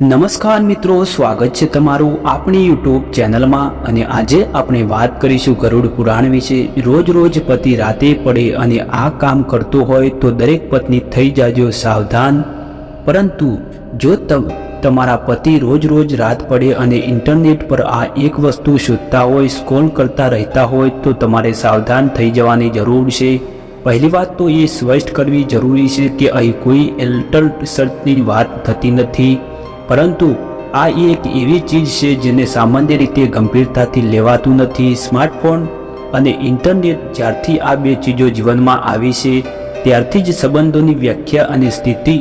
નમસ્કાર મિત્રો, સ્વાગત છે તમારું આપણી યુટ્યુબ ચેનલમાં અને આજે આપણે વાત કરીશું ગરુડ પુરાણ વિશે. રોજ રોજ પતિ રાતે પડે અને આ કામ કરતો હોય તો દરેક પત્ની થઈ જાજો સાવધાન. પરંતુ જો તમ તમારા પતિ રોજ રોજ રાત પડે અને ઇન્ટરનેટ પર આ એક વસ્તુ શોધતા હોય સ્કોલ કરતા રહેતા હોય, તો તમારે સાવધાન થઈ જવાની જરૂર છે. પહેલી વાત તો એ સ્પષ્ટ કરવી જરૂરી છે કે અહીં કોઈ એલ્ટર્ટ સર્ચની વાત થતી નથી. પરંતુ આ એક એવી ચીજ છે જેને સામાન્ય રીતે ગંભીરતાથી લેવાતું નથી. સ્માર્ટફોન અને ઇન્ટરનેટ જ્યારથી આ બે ચીજો જીવનમાં આવી છે, ત્યારથી જ સંબંધોની વ્યાખ્યા અને સ્થિતિ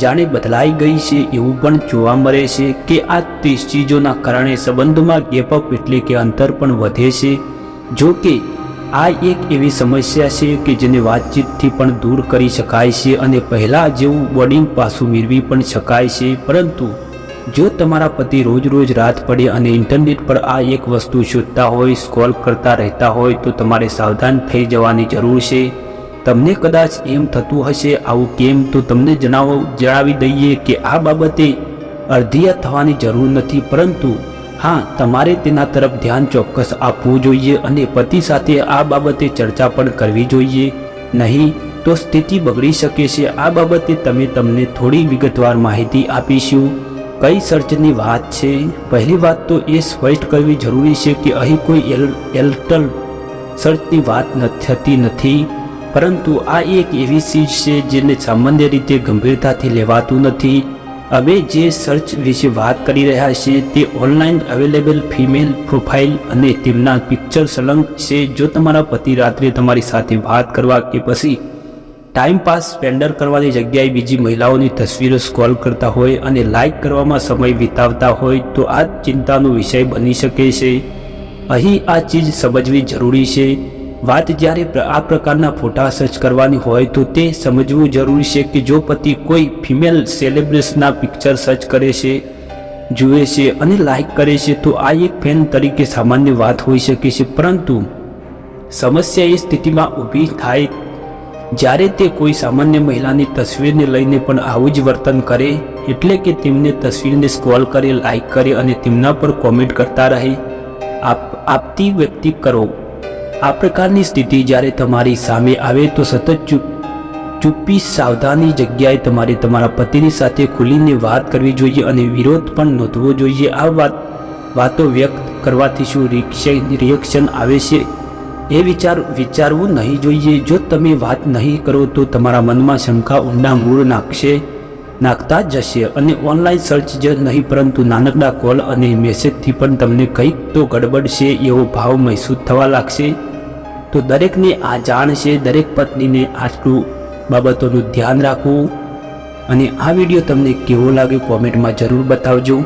જાણે બદલાઈ ગઈ છે એવું પણ જોવા મળે છે કે આ ત્રીસ ચીજોના કારણે સંબંધોમાં ગેપઅપ એટલે કે અંતર પણ વધે છે. જો કે, આ એક એવી સમસ્યા છે કે જેને વાતચીતથી પણ દૂર કરી શકાય છે અને પહેલાં જેવું બોર્ડિંગ પાસું મેળવી પણ શકાય છે, પરંતુ જો તમારા પતિ રોજ રોજ રાત પડે અને ઇન્ટરનેટ પર આ એક વસ્તુ શોધતા હોય સ્કોલ કરતા રહેતા હોય, તો તમારે સાવધાન થઈ જવાની જરૂર છે. તમને કદાચ એમ થતું હશે, આવું કેમ? તો તમને જણાવો, જણાવી દઈએ કે આ બાબતે અર્ધિયા થવાની જરૂર નથી, પરંતુ હા, તમારે તેના તરફ ધ્યાન ચોક્કસ આપવું જોઈએ અને પતિ સાથે આ બાબતે ચર્ચા પણ કરવી જોઈએ. નહીં, તો સ્થિતિ બગડી શકે છે. આ બાબતે તમે તમને થોડી વિગતવાર માહિતી આપીશું. કઈ સર્ચની વાત છે? પહેલી વાત તો એ સ્પષ્ટ કરવી જરૂરી છે કે અહીં કોઈ એલ એલ્ટલ સર્ચની વાત થતી નથી. પરંતુ આ એક એવી ચીજ છે જેને સામાન્ય રીતે ગંભીરતાથી લેવાતું નથી. હવે જે સર્ચ વિશે વાત કરી રહ્યા છીએ તે ઓનલાઈન અવેલેબલ ફિમેલ પ્રોફાઇલ અને તેમના પિક્ચર સલંગ છે. જો તમારા પતિ રાત્રે તમારી સાથે વાત કરવા કે પછી ટાઈમ પાસ સ્પેન્ડર કરવાની જગ્યાએ બીજી મહિલાઓની તસવીરો સ્ક્રોલ કરતા હોય અને લાઇક કરવામાં સમય વિતાવતા હોય તો આ ચિંતાનો વિષય બની શકે છે. અહીં આ ચીજ સમજવી જરૂરી છે. વાત જ્યારે આ પ્રકારના ફોટા સર્ચ કરવાની હોય તો તે સમજવું જરૂરી છે કે જો પતિ કોઈ ફિમેલ સેલિબ્રિટીના પિક્ચર સર્ચ કરે છે, જુએ છે અને લાઇક કરે છે તો આ એક ફેન તરીકે સામાન્ય વાત હોઈ શકે છે. પરંતુ સમસ્યા એ સ્થિતિમાં ઊભી થાય જ્યારે તે કોઈ સામાન્ય મહિલાની તસવીરને લઈને પણ આવું જ વર્તન કરે, એટલે કે તેમને તસવીરને સ્ક્રોલ કરે લાઇક કરે અને તેમના પર કોમેન્ટ કરતા રહે, આપ, આપતી વ્યક્તિ કરો. આ પ્રકારની સ્થિતિ જ્યારે તમારી સામે આવે તો સતત ચૂપ, ચૂપી સાવધાની જગ્યાએ તમારે તમારા પતિની સાથે ખુલીને વાત કરવી જોઈએ અને વિરોધ પણ નોંધવો જોઈએ. આ વાત, વાતો વ્યક્ત કરવાથી શું રિએક્શન રિએક્શન આવે છે? એ વિચાર વિચારવું નહીં જોઈએ. જો તમે વાત નહીં કરો તો તમારા મનમાં શંકા ઊંડા મૂળ નાખશે, નાખતા જશે અને ઓનલાઈન સર્ચ જ નહીં, પરંતુ નાનકડા કોલ અને મેસેજથી પણ તમને કંઈક તો ગડબડ છે એવો ભાવ મહેસૂસ થવા લાગશે. તો દરેકને આ જાણ છે દરેક પત્નીને આટલું બાબતોનું ધ્યાન રાખવું. અને આ વીડિયો તમને કેવો લાગે કોમેન્ટમાં જરૂર બતાવજો.